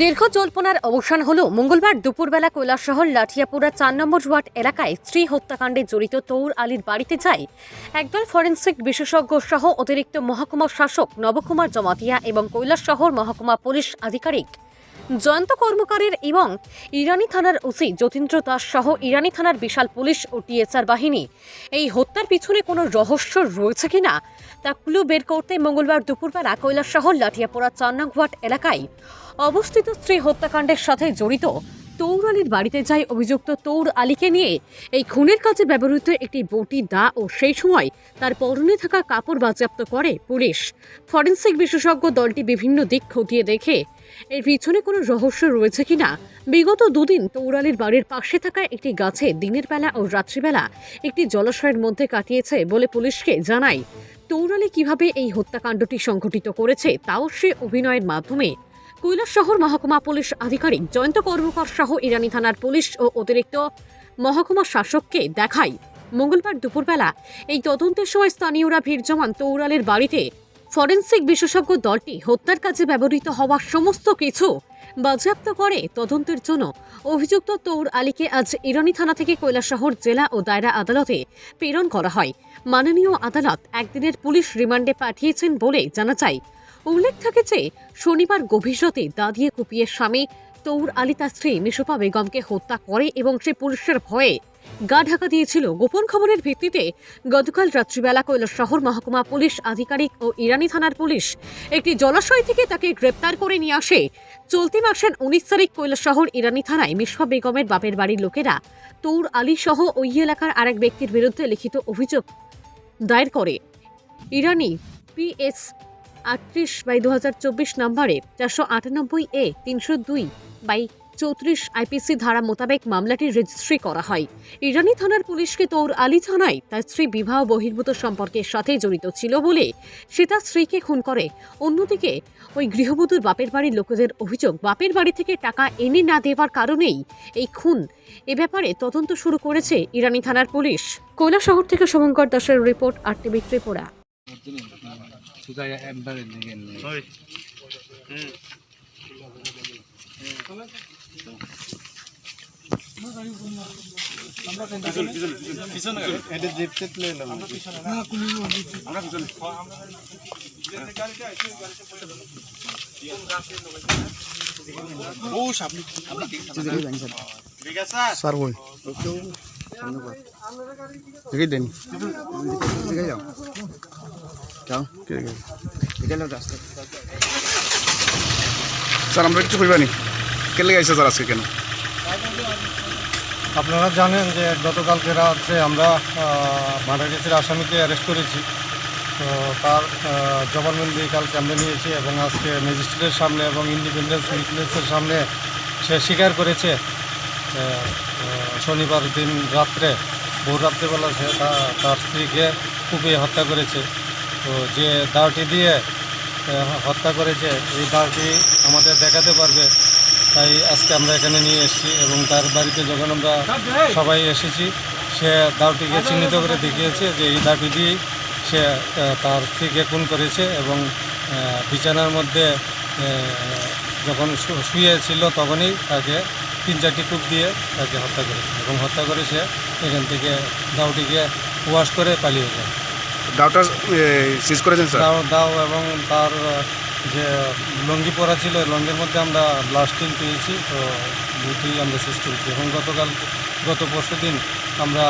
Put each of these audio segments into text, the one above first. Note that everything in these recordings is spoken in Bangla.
দীর্ঘ জল্পনার অবসান হল মঙ্গলবার দুপুরবেলা কৈলাসহর লাঠিয়াপুরা চার নম্বর ওয়ার্ড এলাকায় স্ত্রী হত্যাকাণ্ডে জড়িত তৌর আলীর বাড়িতে যায় একদল ফরেন্সিক বিশেষজ্ঞ সহ অতিরিক্ত মহকুমা শাসক নবকুমার জমাতিয়া এবং কৈলাসশহর মহকুমা পুলিশ আধিকারিক। জয়ন্ত কর্মকারের এবং ইরানি থানার ওসি যতীন্দ্র দাস সহ ইরানি থানার বিশাল পুলিশ ও টিএসআর বাহিনী। এই হত্যার পিছনে কোনো রহস্য রয়েছে কিনা তা ক্লু বের করতে মঙ্গলবার দুপুরবেলা কৈলাসশহর লাঠিয়াপোড়া চান্নাঘাট এলাকায় অবস্থিত স্ত্রী হত্যাকাণ্ডের সাথে জড়িত তৌর আলীর বাড়িতে যায় অভিযুক্ত তৌর আলীকে নিয়ে। এই খুনের কাজে ব্যবহৃত একটি বটি, দা ও সেই সময় তার পরনে থাকা কাপড় বাজেয়াপ্ত করে পুলিশ। ফরেন্সিক বিশেষজ্ঞ দলটি বিভিন্ন দিক খতিয়ে দেখে। এর পিছনে কোনো রহস্য রয়েছে কিনা? বিগত দুদিন তৌরালির বাড়ির পাশে থাকা একটি গাছে দিনের বেলা ও রাত্রিবেলা একটি জলাশয়ের মধ্যে কাটিয়েছে বলে পুলিশকে জানায়। তৌরালি কীভাবে এই হত্যাকাণ্ডটি সংঘটিত করেছে, তাও সে অভিনয়ের মাধ্যমে কৈলাসশহর মহকুমা পুলিশ আধিকারিক জয়ন্ত কর্মকর সহ ইরানি থানার পুলিশ ও অতিরিক্ত মহকুমা শাসককে দেখায়। মঙ্গলবার দুপুরবেলা এই তদন্তের সময় স্থানীয়রা ভিড় জমান তৌরালের বাড়িতে ফরেন্সিক বিশেষজ্ঞ দলটি হত্যার কাজে ব্যবহৃত হওয়া সমস্ত কিছু বাজেয়াপ্ত করে তদন্তের জন্য অভিযুক্ত তৌর আলীকে আজ ইরানি থানা থেকে কৈলাসহর জেলা ও দায়রা আদালতে প্রেরণ করা হয়। মাননীয় আদালত একদিনের পুলিশ রিমান্ডে পাঠিয়েছেন বলে জানা যায়। উল্লেখ থাকে যে, শনিবার গভীর রাতে দাঁড়িয়ে কুপিয়ে স্বামী তৌর আলী তার স্ত্রী মিশোপা বেগমকে হত্যা করে এবং সে পুলিশের ভয়ে গা ঢাকা দিয়েছিল। গোপন খবরের ভিত্তিতে গতকাল রাত্রিবেলা শহর মহকুমা পুলিশ আধিকারিক ও ইরানি থানার পুলিশ একটি জলাশয় থেকে তাকে গ্রেপ্তার করে নিয়ে আসে। চলতি মাসের উনিশ তারিখ শহর ইরানি থানায় মিশফা বেগমের বাপের বাড়ির লোকেরা তৌর আলী সহ ওই এলাকার আরেক ব্যক্তির বিরুদ্ধে লিখিত অভিযোগ দায়ের করে। ইরানি পিএস আটত্রিশ বাই দু হাজার চব্বিশ নম্বরে চারশো আটানব্বই এ তিনশো দুই বাই চৌত্রিশ আইপিসি ধারা মোতাবেক মামলাটি রেজিস্ট্রি করা হয়। ইরানি থানার পুলিশকে তৌর আলী থানায় তার স্ত্রী বিবাহ বহির্ভূত সম্পর্কের সাথে জড়িত ছিল বলে সে তার স্ত্রীকে খুন করে। অন্যদিকে ওই গৃহবধূর বাপের বাড়ির লোকেদের অভিযোগ, বাপের বাড়ি থেকে টাকা এনে না দেওয়ার কারণেই এই খুন। এ ব্যাপারে তদন্ত শুরু করেছে ইরানি থানার পুলিশ। কৈলাসহর থেকে শুভঙ্কর দাসের রিপোর্ট আর টিভি ত্রিপুরা। সুতায় একবারে দিকে দেখতে পেলাম স্যার বই দেখে দেন দেখে যাও যাও স্যার আমরা কিছু কইবানি। কেলে গাইছে স্যার আজকে কেন? আপনারা জানেন যে গতকালকে রাত্রে আমরা মার্ডার কেসের আসামিকে অ্যারেস্ট করেছি। তো তার জবানবন্দি কালকে আমরা নিয়েছি এবং আজকে ম্যাজিস্ট্রেটের সামনে এবং ইন্ডিপেন্ডেন্স উইটনেসের সামনে সে স্বীকার করেছে শনিবার দিন রাত্রে ভোর রাত্রেবেলা সে তা- তার স্ত্রীকে কুপিয়ে হত্যা করেছে। তো যে দাওটি দিয়ে হত্যা করেছে, এই দাওটি আমাদের দেখাতে পারবে। তাই আজকে আমরা এখানে নিয়ে এসেছি এবং তার বাড়িতে যখন আমরা সবাই এসেছি, সে দাওটিকে চিহ্নিত করে দেখিয়েছে যে এই দাওটি দিয়েই সে তার স্ত্রীকে খুন করেছে এবং বিছানার মধ্যে যখন শুয়েছিল তখনই তাকে তিন চারটি কূপ দিয়ে তাকে হত্যা করেছে এবং হত্যা করে সে এখান থেকে দাওটিকে ওয়াশ করে পালিয়ে যায়। ডাউটার সিজ করেছেন স্যার দাও দাও এবং তার যে লঙ্গি পরা ছিল লঙ্গির মধ্যে আমরা ব্লাস্টিং পেয়েছি তো দুটি আমরা শেষ করেছি। এবং গতকাল গত পরশু দিন আমরা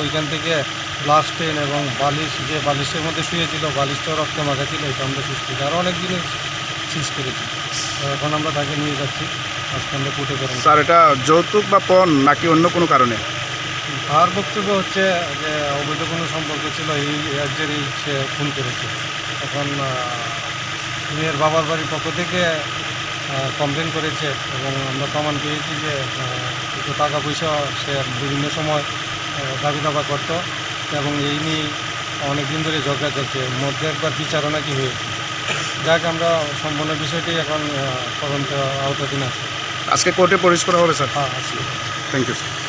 ওইখান থেকে ব্লাস্টিন এবং বালিশ যে বালিশের মধ্যে শুয়েছিল বালিশটাও রক্ত মাখা ছিল এটা আমরা শেষ করেছি। আরও অনেক জিনিস শেষ করেছি। এখন আমরা তাকে নিয়ে যাচ্ছি আজকে আমরা কোর্টে স্যার এটা যৌতুক বা পণ নাকি অন্য কোনো কারণে? তার বক্তব্য হচ্ছে যে অবৈধ কোনো সম্পর্ক ছিল এই রাজ্যেরই সে খুন করেছে। এখন মেয়ের বাবার বাড়ির পক্ষ থেকে কমপ্লেন করেছে এবং আমরা প্রমাণ পেয়েছি যে কিছু টাকা পয়সা সে বিভিন্ন সময় দাবি দাবা করতো এবং এই নিয়ে অনেক দিন ধরে ঝগড়া চলছে। মধ্যে একবার বিচারও নাকি হয়েছে। যাক আমরা সম্পূর্ণ বিষয়টি এখন তদন্ত আওতাধীন আছে। আজকে কোর্টে পরিষ্কার করা হবে স্যার? হ্যাঁ আছি থ্যাংক ইউ স্যার